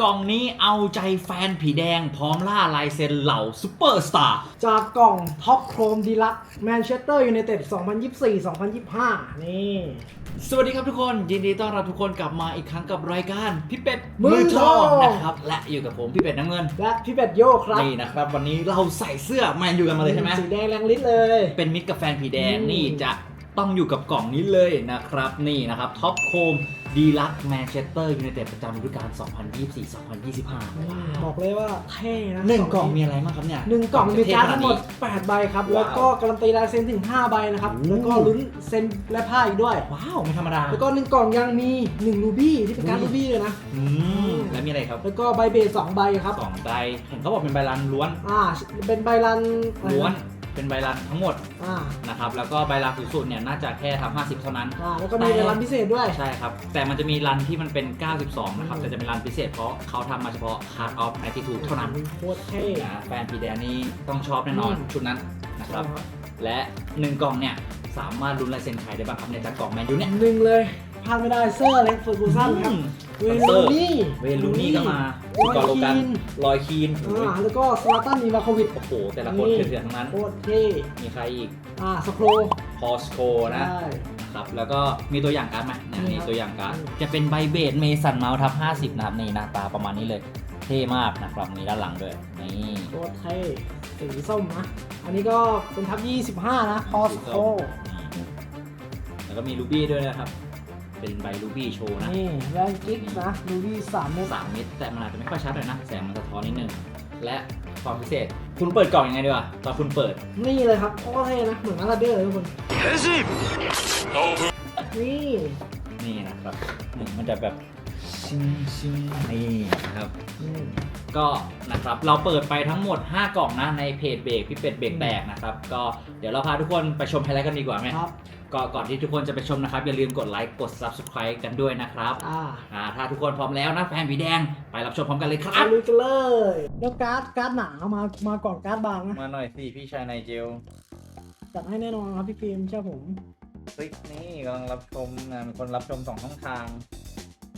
กล่องนี้เอาใจแฟนผีแดงพร้อมล่าลายเซ็นเหล่าซูเปอร์สตาร์จากกล่องท็อปโครมดีลักแมนเชสเตอร์ยูไนเต็ด 2024-2025 นี่ สวัสดีครับทุกคนยินดีต้อนรับทุกคนกลับมาอีกครั้งกับรายการพี่เป็ดมือทองนะครับ และอยู่กับผมพี่เป็ดน้ำเงิน และพี่เป็ดโยครับ นี่นะครับ วันนี้เราใส่เสื้อแมนยูกันมาเลยใช่ไหมสีแดงแรงฤทธิ์เลย เป็นมิตรกับแฟนผีแดงอืมนี่จะต้องอยู่กับกล่องนี้เลยนะครับนี่นะครับท็อปโคม ดีลักแมนเชสเตอร์ยูไนเต็ดประจำฤดูกาล 2024-2025 บอกเลยว่าเท่นะหนึ่งกล่องมีอะไรบ้างครับเนี่ยหนึ่งกล่องมีการ์ดทั้งหมดเท่ขน8ใบครับว้าวแล้วก็การันตีลายเซ็นถึง 5 ใบนะครับโอ้แล้วก็ลุ้นเซ็นและผ้าอีกด้วย ว้าว ไม่ธรรมดา แล้วก็หนึ่งกล่องยังมี1รูบี้ที่เป็นการ์ดอุ้รูยบี้เลยนะอืมแล้วมีอะไรครับ แล้วก็ใบเบสสองใบครับสองใบเห็นเขาบอกเป็นใบรันล้วน อ่า เป็นใบรันอะไระล้วน เป็นใบรันทั้งหมดอ่านะครับ แล้วก็ใบรันสูงสุดเนี่ยน่าจะแค่ทำ50 เท่านั้น อ่าแล้วก็มีใบรันพิเศษด้วย ใช่ครับ แต่มันจะมีรันที่มันเป็น 92 นะครับแต่จะเป็นรันพิเศษเพราะเขาทำมาเฉพาะ Card of Attitude เท่านั้นโคตรเท่ นะแฟนพีแดนนี่ต้องชอบแน่นอนอืม ชุดนั้นนะครับ และ 1 กล่องเนี่ย สามารถลุ้นลายเซ็นใครได้บ้างครับในจากกล่องแมนยูเนี่ย หนึ่งเลย พลาดไม่ได้เซอร์เล็กเฟอร์กูสันครับ เวอืมลูนี่เวลูนี่ก็มาลอยก่อนโลกันคีนลอยคีนโอ้โหอ่าแล้วก็สลาตันอีวาโควิด โอ้โห แต่ละคนนี่เถื่อนๆทั้งนั้น โคตรเท่ มีใครอีก อ่า สโครพอสโคนะใช่ครับแล้วก็มีตัวอย่างการ์ดไหมเนี่ยมีมีครับตัวอย่างการ์ดอืมจะเป็นใบเบดเมสันเมาส์ทับ 50 นะครับนี่หน้าตาประมาณนี้เลย เท่มากนะครับมีด้านหลังด้วย นี่โคตรเท่สีส้มนะ อันนี้ก็เป็นทับ 25 นะพอสโคนี่แล้วก็มีรูบี้ด้วยนะครับ เป็นใบรูบี้โชว์นะนี่แรงกิ๊กนะดูดี3เมตรสามเม็ดแต่มันอาจจะไม่ค่อยชัดเลยนะ แสงมันสะท้อนนิดนึง และความพิเศษ คุณเปิดกล่องยังไงดีวะตอนคุณเปิด นี่เลยครับโคตรเท่นะ เหมือนอาราเดอร์เลยทุกคนนี่นี่นะครับนี่มันจะแบบชิงชิงนี่นะครับ อืม ก็นะครับเราเปิดไปทั้งหมด 5 กล่องนะในเพจเบรกพี่เป็ดเบรกแตกนะครับก็เดี๋ยวเราพาทุกคนไปชมไฮไลท์กันดีกว่าไหมครับก็ก่อนที่ทุกคนจะไปชมนะครับ อย่าลืมกดไลค์กด Subscribe กันด้วยนะครับอ่าอ่าถ้าทุกคนพร้อมแล้วนะแฟนผีแดงไปรับชมพร้อมกันเลยคไปรับลุยกันเลยแล้วการ์ดการ์ดหนามามาก่อนการ์ดบางนะมาหน่อยสิพี่ชายนายเจลจัดให้แน่นอนครับพี่ฟิล์มเชื่อผมคลิปนี้กำลังรับชมนะมีคนรับชมสองช่องทาง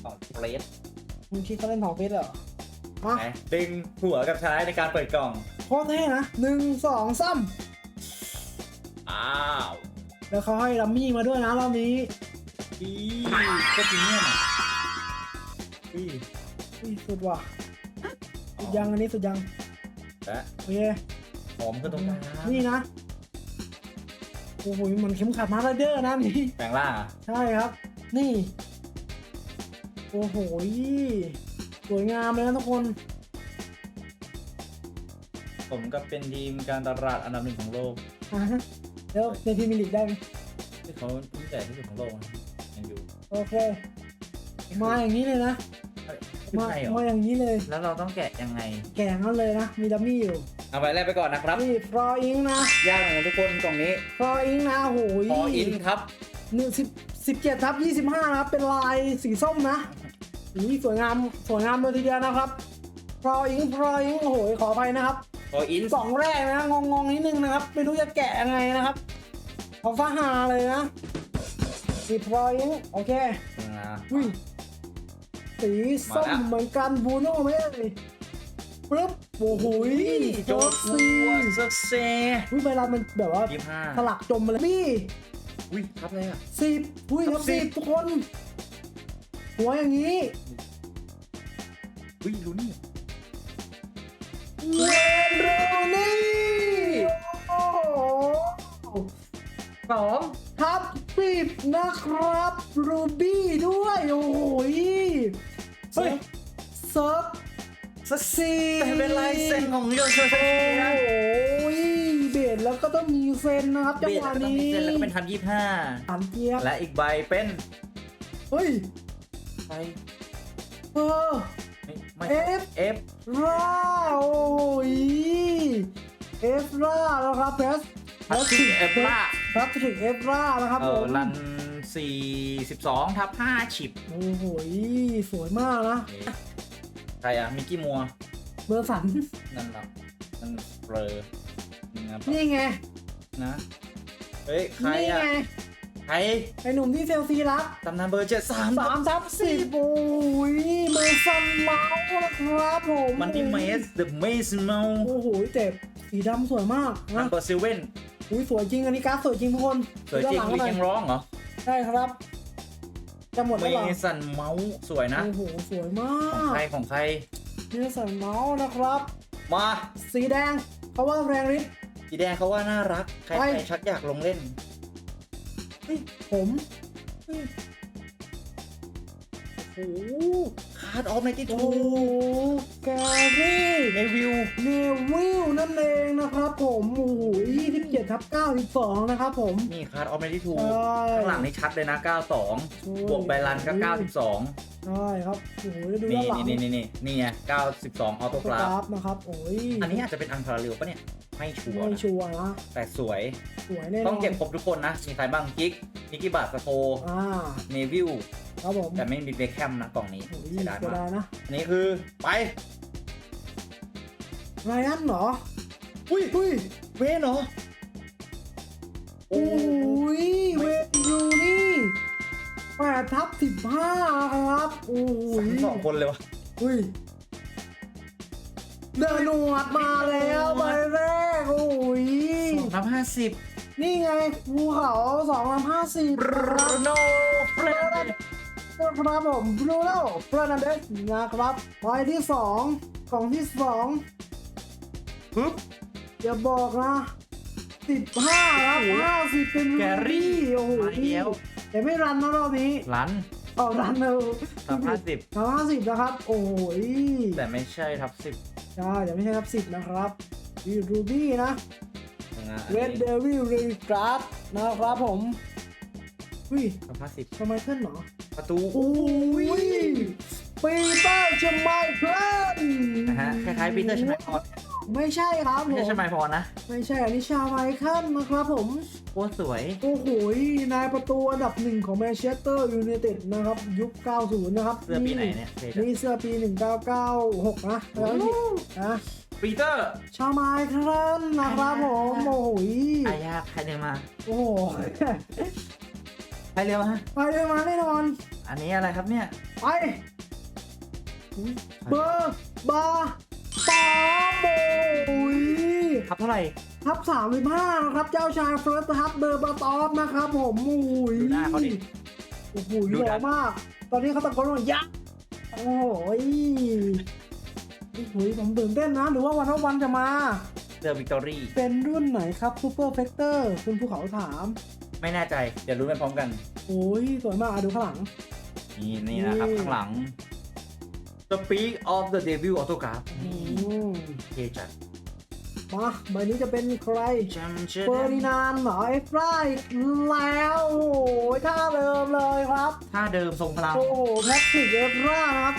สองเฟรสมึงคิดเขาเล่นทองเพชรเหรอ มาดึงหัวกับท้ายในการเปิดกล่อง โคตรเท่นะหนึ่งสองซ้อ้าวำแล้วเขาให้ดัมมี่มาด้วยนะรอบนี้อีก็จริงเนี่ยนะอีอุ้ยสุดว่ะสุดยังอันนี้สุดยังและโอเคหอมก็ตรงกลางนี่นะโอ้โหมันเข็มขัดมาสเดอร์นะนี่ แปลงล่างอะใช่ครับ นี่ โอ้โห สวยงามเลยนะทุกคน ผมก็เป็นทีมการตลาดอันดับหนึ่งของโลกอะฮะแล้วในพรีเมียร์ลีกได้ไหมที่เขาที่ใหญ่ที่สุดของโลกนะยังอยู่โอเค มาอย่างนี้เลยนะ มาใช่เหรอมาอย่างนี้เลย แล้วเราต้องแกะยังไง แก่งั้นเลยนะ มีดัมมี่อยู่ เอาไปแรกไปก่อนนะครับ นี่ฟลออิงนะยากหน่อยนะทุกคนกล่องนี้ฟลออิงนะโอ้โหพออินครับ หนึ่งสิบสิบเจ็ดทับยี่สิบห้านะครับเป็นลายสีส้มนะ นี่สวยงามสวยงามเลยทีเดียวนะครับฟลออิงฟลออิงโอ้โหขออภัยนะครับพออินสองแรกนะงงงๆนิดนึงนะครับ ไม่รู้จะแกะยังไงนะครับขอฟ้าหาเลยนะสีฟลออิงโอเคอุ้ยสีส้มมาแล้วเหมือนกันบูโน่ไหมเอ่ยปึ๊บโอ้โหยโจโจทซีย์ซักเซ่อุ้ยเวลามันแบบว่ายี่ห้าสลักจมมาเลยนี่อุ้ยครับเลยอะสิบอุ้ยคครัรับบสิสิบบทุกคน หัวอย่างนี้อุ้ยลุ้นเวนโรนี่โอ้โหสองทับสิบนะครับรูบี้ด้วย โอ้โหยเฮ้ยเซิร์ฟสักสี่แต่เป็นลายเซ็นของโยโชโอ้นะโหเบสแล้วก็ต้องมีเซนนะครับจังเบียดหวะแล้วก็ต้องนี้มีเซ็นแล้วก็เป็นทันยี่ห้าสามเจี๊ยบและอีกใบเป็น เฮ้ย ใครเออไม่ไม่ F เอฟร่าโอ้ยเอฟร่าแล้วครับเพสพัตติเอฟล่าพัตถึงเอฟร่านะครับเอผอมรันสี่สิบสองทับห้าฉิบ โอ้โหสวยมากนะ ใครอะมิกกี้มัว เบอร์สัน นั่นแหละนั่นเบลอนะครับนี่ไง นะ เฮ้ย ใครนี่อะไง ใครไอหนุ่มที่เซลซีรักตำนานเบอร์เจ็ดสามสามทับสิบโอ้ยเมสันเมาส์นะครับผมมันนี่เมส The Maze m o โอ้โหเจ็บสีดำสวยมากนันะมเบอร์เซเว่นอุ้ยสวยจริงอันนี้การ์ดสวยจริงทุกคนสวยจริงดูลิด้านหลัยังหน่อยร้องเหรอใช่ครับจะหมดเมแล้วเหรอสันเมาส์สวยนะโอ้โหสวยมาของกใครของใครเมสันเมาส์นะครับมาสีแดงเขาว่าแรงฤทธิ์สีแดงเขาว่าน่ารัก ใครไปใครชักอยากลงเล่น เฮ้ย ผมเฮ้ยโอ้โหคาร์ดออฟในที่โอ้ทูโหแกรี่ในวิวเนวิลนั่นเองนะครับผมโอ้โห27ทับ92 นะครับผม นี่คาร์ดออฟในที่ทูใช่ข้างหลังนี่ชัดเลยนะ 92 บวกใบรันก็ 92 ใช่ครับโอ้โหดูนี่ด้านหลังนี่นี่นี่นี่ไง92 ออโตกราฟนะครับ โอ้ยอันนี้อาจจะเป็นอันพาราเรลปะเนี่ย ไม่ชัวร์ไม่นะชัวร์นะแต่สวย สวยแน่นอนต้องเก็บครบทุกคนนะ มีใครบ้างกิกนิกกี้บาสโตอ่าเนวิลครับผมแต่ไม่มีเบคแฮมนะกล่องนี้โอ้ยเสียดายเสียมาดากยนะอันนี้คือไป ไรอันเหรออุ้ยอุ้ยเวนเหรอโอ้โอ้ยเวทยูนี่แปดทับสิบห้าครับโอ้ย สองคนเลยวะอุ้ย เดินหนวดมาแล้วใบแรกโอ้ยสองทับห้าสิบนี่ไงภูเขาสองลำห้าสิบโรโนเฟรนครับผมบรูโน่เฟรนันเดสนะครับใบที่สองกล่องที่สองปึ๊บอย่าบอกนะสิบห้าครับห้าสิบเป็นแกรี่โอ้โหมาแล้วแต่ไม่รันนะรอบนี้ลัน เอารันเนอะทับห้าสิบทับห้าสิบนะครับ โอ้ยแต่ไม่ใช่ทับสิบใช่เดี๋ยวไม่ใช่ทับสิบนะครับวีรูบี้นะนะอันเรดเดนี้วิลรีกราฟนะครับผมอุ้ยทับห้าสิบทำไมขึ้นเหรอประตูโอ้ยปีเตอร์ชไมเคิลนะฮะคล้ายๆปีเตอร์ชไมพร ไม่ใช่ครับผไม่มใช่ชไมพรนะ ไม่ใช่อันนี้ชาไมเคิลนะครับผมโคตรสวย โอ้โหนายประตูอันดับหนึ่งของแมนเชสเตอร์ยูไนเต็ดนะครับยุค 90 นะครับเสื้อปีไหนเนี่ยเท่จังนี่เสื้อปี 1996 นะแล้วนี่นะปีเตอร์ ชาไมเคิลนะครับผมโอ้โหอายาใครเรียนมา โอ้โหใครเรียนมาไปเลยมาแน่นอน อันนี้อะไรครับเนี่ย ไปอุ๊ยเบอร์บาร์ ปาโบยทับเท่าไหร่ทับสามสิบห้านะครับ เจ้าชายเฟิร์สทับเดอร์บาตอฟนะครับผมโอ้ยดูหน้าเขาดิโอ้โหดูหล่ดัอนมาก ตอนนี้เขาตะโกนว่ายักษ์โอ้โหยโอ้โหผมตื่นเต้นนะ หรือว่าวันวันจะมาเสื้อวิกตอรี่เป็นรุ่นไหนครับซูเปอร์เฟกเตอร์คุณภูเขาถาม ไม่แน่ใจ เดี๋ยวรู้ไปพร้อมกันโอ้ยสวยมากอะดูข้างหลัง นี่นี่นะครับนี่ข้างหลัง Speak of the Devil Autograph อืมเท่จัดมาใบนี้จะเป็นใครจำชื่อเฟอร์ดินานด์เหรอเอฟไรอีกแล้วโอ้โหท่าเดิมเลยครับ ท่าเดิมทรงพลังโอ้โหแพทริกเอฟรานะครับ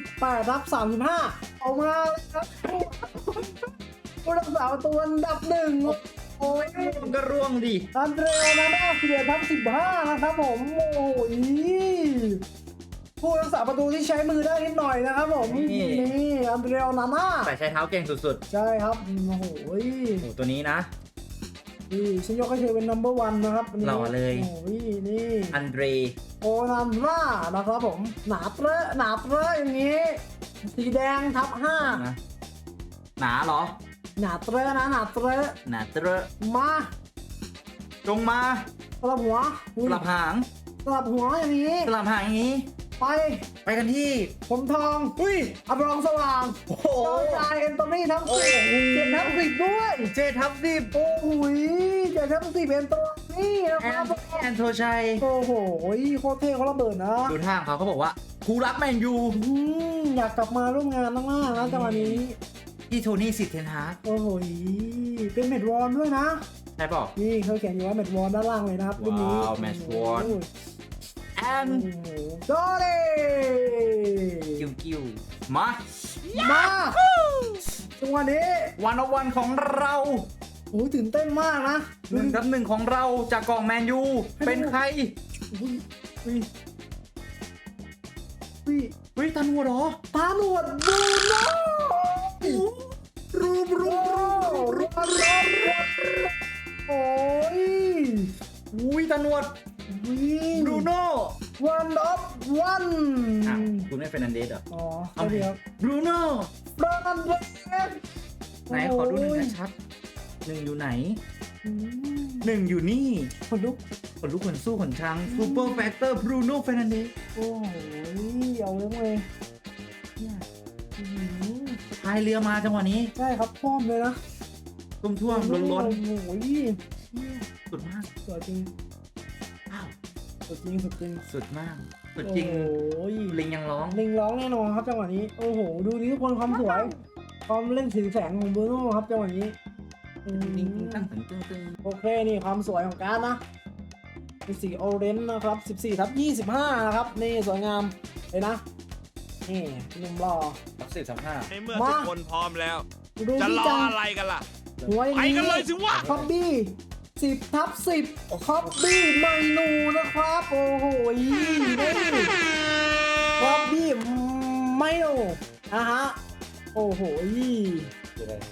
28 รับ 35 ออกมาเลยครับผู้รักษาประตัวอันดับหนึ่งโอ้ยมันก็ร่วงดิ อันเดรนาน่า11ทับ15นะครับผม โอ้ย ผู้รักษาประตูที่ใช้มือได้นิดหน่อยนะครับผม นี่อันเดรนาน่าแต่ใช้เท้าเก่งสุดใช่ครับ โอ้โหๆโอ้ตัวนี้นะ นี่ฉันยกให้เธอเป็น number one นะครับนนี้หล่อเลย โอ้ยนี่อันเดรโอนันร่านะครับผม หนาเตอะหนาเตอะอย่างนี้ สีแดงทับห้านะหนาเหรอ หนาเตอะนะหนาเตอะหนาเตรอะมาจงมาสลับหัวอุ๊สยลับหางสลับหัวอย่างนี้สลับหางอย่างนี้ ไป ไปกันที่ผมทอง อุ้ยอับรองสว่างโอ้โห เจ้าชายเอนโตนี่ทั้งโอ้สิบโห เจ็ดทั้งสิบด้วย เจทับสิบโอ้โหเจ็ดทั้งสิบเอนโตนี่นะแอครันบแอนโทชัย โอ้โหโคตรเท่เขาระเบิดนะดูทางเขาเขาบอกว่ากูรักแมนยูอืมอยากกลับมาร่วมงานมากๆนะจังหวะนี้ ที่โทนี่สิทธิ์เทนฮาร์กโอ้โหเป็นเม็ดวอนด้วยนะ ใช่เปล่า นี่เขาเขียนอยู่ว่าเม็ดวอนด้านล่างเลยนะครับรุ่นนี้ว้าว Match Worn โอ้โห แอนโอ้โหโจเด้กิวกิวมา มาจังหวะนี้วันอวันของเราโอ้ยตื่นเต้นมากนะหนึ่งกับหนึ่งของเราจากกล่องแมนยู เป็นใครอุ้ยอุ้ยอุ้ยเฮ้ยตันหัวเหรอตาหนวดบูโน่รูปรูปรูปรูปรูปโอ้ยอุ้ยตันหนวดวิ่ง บรูโน่วันออฟวันอ้าวคุณไม่เป็นอันเดสเหรอ อ๋อเอาใช่ไหนเดียวบรูโน่บรานันเดสไหนขอดูหนึ่งชัดๆหนึ่งอยู่ไหนอืมหนึ่งอยู่นี่คนลุกขนลุกขนสู้ขนช้างซูเปอร์แฟกเตอร์บรูโน่เฟรนันเดสโอ้โหเอาเรื่องเลยเนี่ยอื้อหือพายเรือมาจังหวะนี้ ใช่ครับพร้อมเลยนะท่วมท่วมล้นล้นโอ้โหเนี่ยๆสุดมากสวยจริงอ้าว สุดจริงสุดจริงสุดมาก สุดจริง โอ้ยลิงยังร้อง ลิงร้องแน่นอนครับจังหวะนี้ โอ้โห ดูนี่ทุกคนความสวย ความเล่นสีแสงของบรูโน่ครับจังหวะนี้อืมลิงตึงตั้งตึงตึงตึงโอเคนี่ความสวยของการดนะเป็นสีออเรนจ์นะครับ 14ทับ25 นะครับ นี่สวยงามเลยนะ นี่หนุ่มหล่อสักสิบสักห้าในเมื่อมาทุกคนพร้อมแล้ว ดูจะที่รอจังอะไรกันล่ะหัวอย่างไปนี้กันเลยสิวะ คอบบี้ 10ทับ10คอบบี้ไมนูนะครับ โอ้โหนี่คอบบี้ไมนูนะฮะ โอ้โห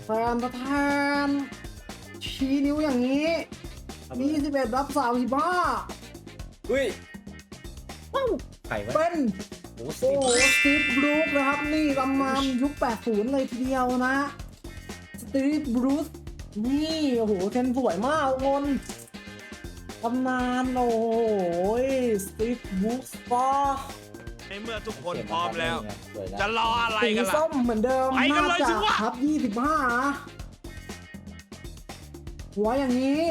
แฟนประธานชี้นิ้วอย่างนี้นี่11รับ35อุ้ยไข่ไว้เป็นโอ้โหโอ้โหสตีฟบรูคนะครับ นี่ตำนานยุค 80 เลยทีเดียวนะ สตีฟบรูซ นี่โอ้โหเทนสวยมากทุกคนตำนานโอ้โหสตีฟบรูซก็ในเมื่อทุกคนพร้อมแล้ว จะรออะไรสีกันล่ะ ส้มเหมือนเดิมไปกันน่าเลยจะสิวะ ครับ25นะหัวอย่างนี้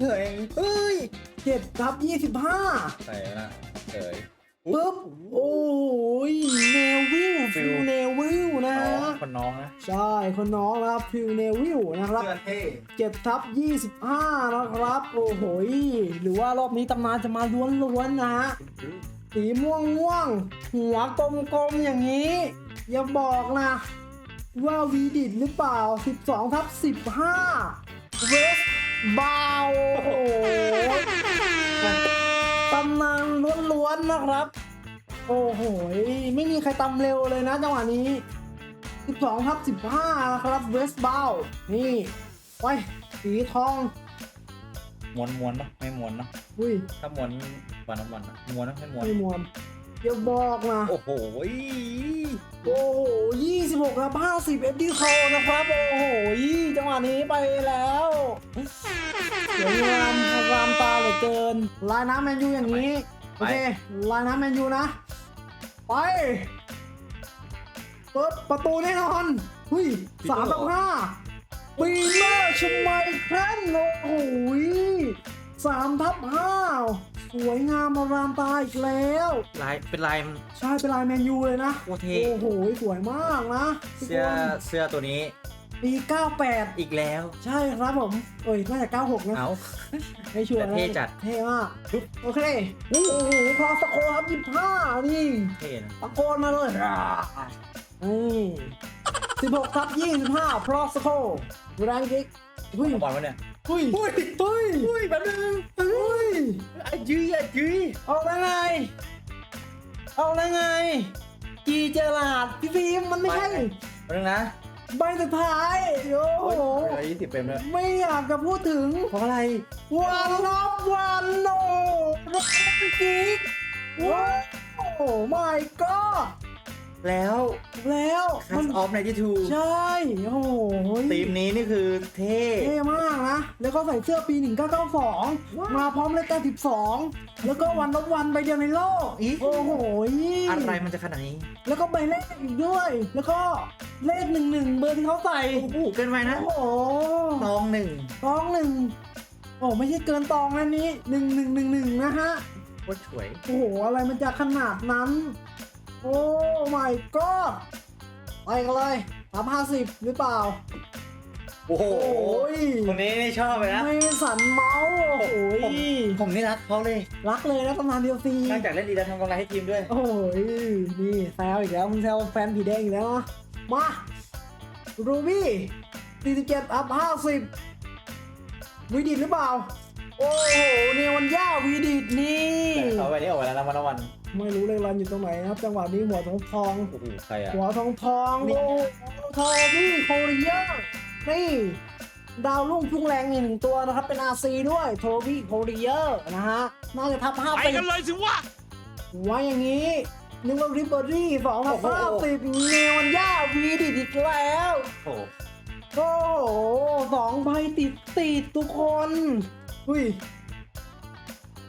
เฮ้ยเอ้ย7ครับ25ใส่นะเฉย ปึ๊บโอ้ยเนวิลฟิลเนวิลนะน้องฮะคนน้องนะ ใช่คนน้องนะครับฟิลเนวิลนะครับเพื่อนเท่เจ็ดทับ25นะครับ โอ้โหยหรือว่ารอบนี้ตำนานจะมาล้วนๆนะฮะสีม่วงม่วงๆหัวกลมๆอย่างนี้ อย่าบอกนะ ว่าวีดิดหรือเปล่า 12ทับ15เวสบาวโอ้โห ตำนานล้วนๆนะครับ โอ้โหยไม่มีใครตำเร็วเลยนะจังหวะนี้ 12ทับ15นะครับเวสบาวนี่ไปสีทองม้วนม้วนปะไม่ม้วนนะอุ้ยถ้าม้วนวันน้ำวันนะม้วนนะไม่ม้วน ไม่มวน อย่าบอกนะ โอ้โหโอ้โหยี่สิบหกครับห้าสิบเอฟดีโคนะครับ โอ้โหจังหวะนี้ไปแล้วสวยงามรามตาเหลือเกิน ลายน้ำแมนยูอย่างนี้ โอเค ลายน้ำแมนยูนะ ไป เปิดประตูแน่นอนหุยสามต่อห้าปีเมอร์ชุมไมแครนโอ้โหสามทับห้าส วยงามมารามตาอีกแล้ว ลายเป็นลายใช่เป็นลายแมนยูเลยนะโคตรเท่ โอ้โห สวยมากนะทุกเสื้อคนเสื้อตัวนี้ปี 98 อีกแล้ว ใช่ครับผม เอ้ยน่าจะ 96 นะ เอา ไม่ชัวร์แต่นะเท่จัด เท่มากโอเค โอ้โหคอสโคครับ25 นี่ เท่นะ ตะโกนมาเลยนี่16ทับ25พรอสโคแรงกิก เฮ้ยเอาบอลวะเนี่ยเฮ้ยเฮ้ยเฮ้ยอุ้ยแป๊บนึงเฮ้ยอะยื้ออะยื้อเอาแล้วไง เอาแล้วไง กีเจอราดพี่ฟิล์มมันไม่ใช่แป๊บนึงนะใบสุดท้ายโอ้โหร้อยยี่สิบเปรมเลยไม่อยากจะพูดถึงเพราะอะไรวันนับวันโนรักกิกว้าวโอ้ my god แล้วแล้วคัมันสออฟในที่ทูใช่ โอ้โหทีมนี้นี่คือเท่ เท่มากนะ แล้วก็ใส่เสื้อปี 1992 มาพร้อมเลข12 แล้วก็วันนับวันใบเดียวในโลกโอ้โหอะไรมันจะขนาดนี้แล้วก็ใบเลขอีกด้วย แล้วก็เลขหนึ่งหนึ่งเบอร์ที่เขาใส่ โอ้โหเกินไปนะโอ้โหตองหนึ่งตองหนึ่งโอ้ไม่ใช่เกินตองนะนี้หนึ่งหนึ่งหนึ่งหนึ่งนะฮะโคตรสวย โอ้โห อะไรมันจะขนาดนั้น โอ้ my god ไปกันเลยสามห้าสิบหรือเปล่า โอ้โหโอ้ย คนนี้นี่ชอบเลยนะไม่สันเมาส์โอ้โหผมผมนี่รักเขาเลยรักเลยนะตำนานเดียวซีนอกจากเล่นดีแล้วทำกำไรให้ทีมด้วย โอ้ยนี่แซวอีกแล้วมึงแซวแฟนผีแดงอีกแล้วนะมารูบี้47อัพ50วีดิดหรือเปล่า โอ้โหเนวันย่าวีดิดนี่เขาไปนี่ออกไปแล้วนะวันละวัน ไม่รู้เลยรันอยู่ตรงไหนนะครับ จังหวะนี้หัวทองทอง โอ้โหใครอะ หัวทองทองโอ้โหทองนี่โคเรียนี่ดาวรุ่งพุ่งแรงอีกหนึ่งตัวนะครับ เป็น RC ด้วยโทบี้โคเรียร์นะฮะ น่าจะทับห้าไปสิบกันเลยสิวะไว้อย่างนี้นึกว่าริบเบอรี่สองทับโอ้โหห้าสิบเนวันย่าวีดิดอีกแล้ว โอ้โหโอ้โหสองใบติดติดทุกคน อุ้ย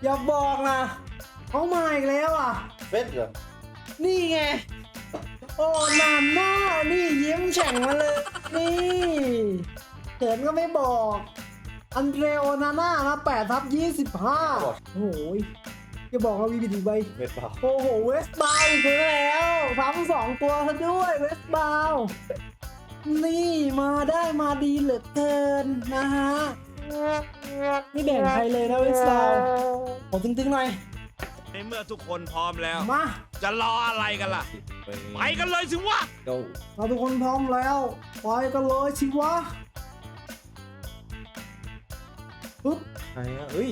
อย่าบอกนะ เขามาอีกแล้วอะ เฟสเหรอนี่ไง โอ้นานหน้านี่ยิ้มแฉ่งมาเลย นี่เห็นก็ไม่บอก อันเดรโอนาน่านะแปดทับยี่สิบห้าโอ้โหยจะบอกว่าวีบีดีใบเฟสเปล่าโอ้โห เวสบาวอีกแล้วซ้ำสองตัวซะด้วย เวสบาว นี่มาได้มาดีเหลือเกินนะฮะ ไม่แบ่งใครเลยนะเวสบาวขอตึงๆหน่อย ในเมื่อทุกคนพร้อมแล้ว มาจะรออะไรกันล่ะ ไปกันเลยสิวะ go เราทุกคนพร้อมแล้วไปกันเลยชิวะปุ๊บใครอะเฮ้ย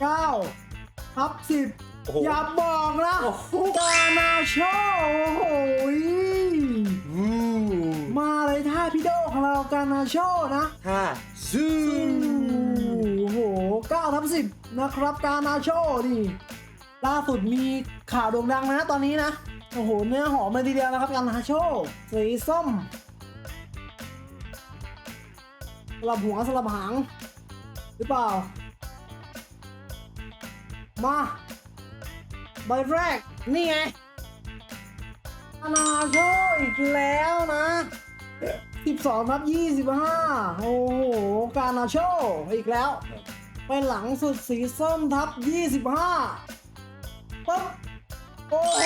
เก้าทับสิบโอ้โห อย่าบอกนะกานาโชโอ้โหยวู้มาเลยท่าพี่โดของเรากานาโชนะ ห้าซูโอ้โห9ทับ10 นะครับกานาโชนี่ล่าสุดมีข่าวโด่งดังนะตอนนี้นะ โอ้โห เนื้อหอมเลยทีเดียวนะครับกานาโชสีส้มสลับหัวสลับหาง หรือเปล่า มา ใบแรก นี่ไงกานาโชอีกแล้วนะ12ทับ25 โอ้โห กานาโชอีกแล้ว ไปหลังสุดสีส้มทับ 25ปุ๊บโอ้โห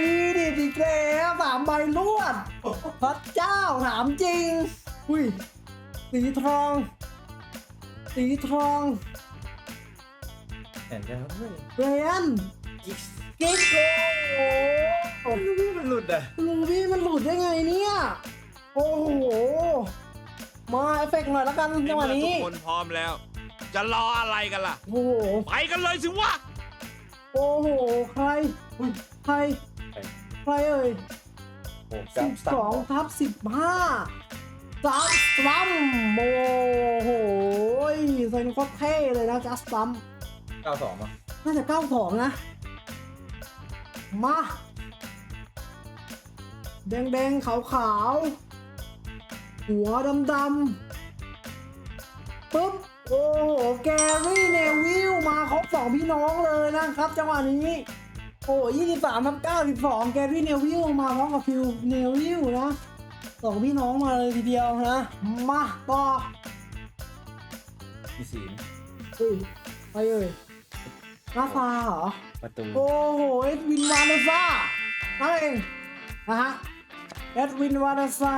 วีดิดอีกแล้วสามใบรวดพระเจ้าถามจริง อุ้ย สีทอง สีทองแอนแล้วเฮ้ยเรยันกิ๊กกิ๊กโอ้โหลูกมันหลุดอะลูบี้มันหลุดได้ไงเนี่ย โอ้โห มาเอฟเฟกต์หน่อยแล้วกันในจังหวะเมื่อทุนี้กคนพร้อมแล้ว จะรออะไรกันล่ะ โอ้โห ไปกันเลยสิวะ โอ้โห ใครอุ๊ยใคร ใครเอ่ยโอ้สิบสองทับสิบห้าจัสตัมโอ้โหเซนโคตรเท่เลยนะจัสตัมเก้าสองอะน่าจะเก้าสองนะ มา แดงแดงขาวขาวๆหัวดำดำๆปุ๊บ โอ้โห แกรี่เนวิลมาครบสองพี่น้องเลยนะครับจังหวะนี้ โอ้ยี่สิบสามทับเก้าสิบสองแกรี่เนวิลมาพร้อมกับฟิลเนวิลนะสองพี่น้องมาเลยทีเดียวนะ มาต่อมีสีนะอุ้ยไปเอ่ยราฟาเหรอ ประตูโอ้โห เอ็ดวินวานาซานั่นเองนะฮะ เอ็ดวินวานาซา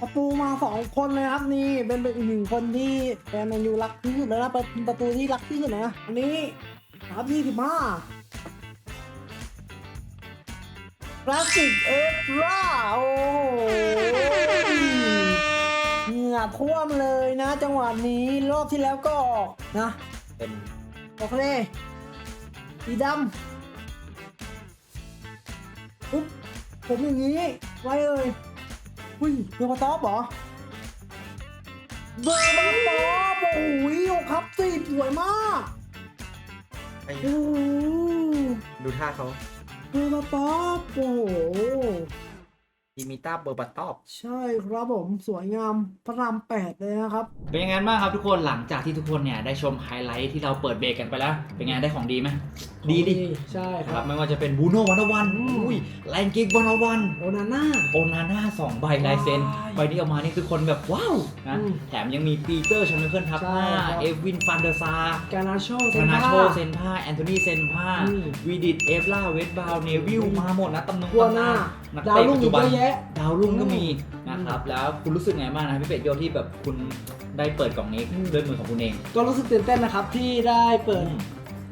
ประตูมาสองคนเลยครับนี่เป็นเป็นอีกหนึ่งคนที่แฟนแมนยูรักที่สุดแล้วนะเป็นประตูที่รักที่สุดนะอันนี้สามยี่สิบห้าคลาสสิกเอ็กซ์ราโอ้โหเหงื่อท่วมเลยนะ จังหวะนี้รอบที่แล้วก็ออกนะ เป็นโอเคสีดำปุ๊บผมอย่างนี้ ไว้เอ่ย อุ้ยเบอร์มาตอบเหรอเบอร์มาตอบโอ้โหหกครับสี่สวยมากไอ้โอ้โหดูท่าเขาเบอร์มาตอบโอ้โห อิมิต้าเบอร์บัตตอบใช่ครับผมสวยงามพระรามแปดเลยนะครับ เป็นยังไงบ้างครับทุกคนหลังจากที่ทุกคนเนี่ยได้ชมไฮไลท์ที่เราเปิดเบรกกันไปแล้ว เป็นไงได้ของดีไหมดีดิใช่คครัรับบไม่ว่าจะเป็นบูโน่วันวันอืมอุ้ยแรงกิกวันวันโอนาน่า โอนาน่าสองใบลายเซ็นว้ายใบนี้ออกมานี่คือคนแบบว้าวนะอืมแถมยังมีปีเตอร์ชมิเคิลทับใช่ห้าครับ เอวินฟันเดอร์ซาร์กานาโชเซธนนาทาโชเซนผ้าแอนโทนีเซนผ้าอืมวีดิตเอฟล่าเวสบาวเนวิลมาหมดนะตำแหน่งกัวหน้านักดาวเตะรุ่งปัจอีจุกบันเยอะแยะดาวรุ่งก็มีอืมนะครับแล้วคุณรู้สึกไงบ้างนะพี่เป็ดโยที่แบบคุณได้เปิดกล่องนี้อืมด้วยมือของคุณเอง ก็รู้สึกตื่นเต้นนะครับที่ได้เปิดอืม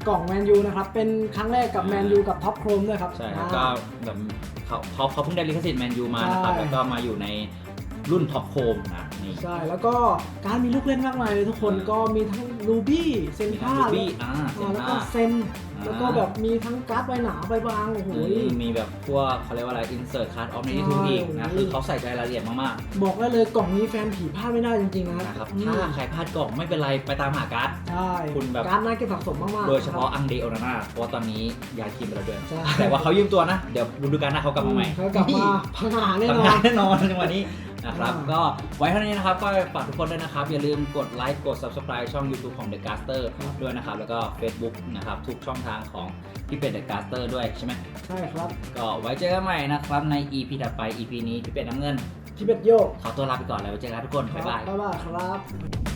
กล่องแมนยูนะครับ เป็นครั้งแรกกับแมนยูกับท็อปโครมด้วยครับ ใช่ครับอ่าก็แบบเขาเขาเขาเพิ่งได้ลิขสิทธิ์แมนยูมานะครับใช่แล้วก็มาอยู่ใน รุ่นท็อปโคมนะนี่ ใช่ แล้วก็การดมีลูกเล่นมากมายเลยทุกคนก็มีทั้งรูบี้เซนมีท่าทั้งรูบี้อ่าเซอ่านแล้วท่าก็เซน อ่า แล้วก็แบบมีทั้งการ์ดใบหนาใบบาง โอ้โหอืมมีแบบพวกเขาเรียกว่าอะไร insert card of ใช่ negative อีกนะ คือเขาใส่ใจรายละเอียดมากบอกได้เลยกล่องนี้แฟนผีพลาดไม่ได้จริงๆนะๆนะครับ อืมถ้าใครพลาดกล่องไม่เป็นไรไปตามหาการ์ด ใช่คุณแบบ การ์ดน่าเก็บสะสมมากๆโดยเฉพาะคอังเดโอนาน่าเพราะว่าตอนนี้ย้ายทีมไปแล้วด้วยใช่แต่ว่าเขายืมตัวนะ เดี๋ยวฤดูกาลหน้าเขากลับมาใหม่เขากลับมาพังหาแน่นทำองานนแน่นอนในวันนี้ นะครับอ่าก็ไว้เท่านี้นะครับ ก็ฝากทุกคนด้วยนะครับ อย่าลืมกดไลค์ กด subscribe ช่อง YouTube ของ The Caster ด้วยนะครับ แล้วก็ Facebook นะครับ ทุกช่องทางของพี่เป็ด The Caster ด้วยใช่ไหมใช่ครับ ก็ไว้เจอกันใหม่นะครับ ใน EP ถัดไป EP นี้พี่เป็ดน้ำเงินที่เป็ดโยกขอตัวลาไปก่อนแล้วไว้เจอกันทุกคน บ๊ายบาย บ๊ายบายครับ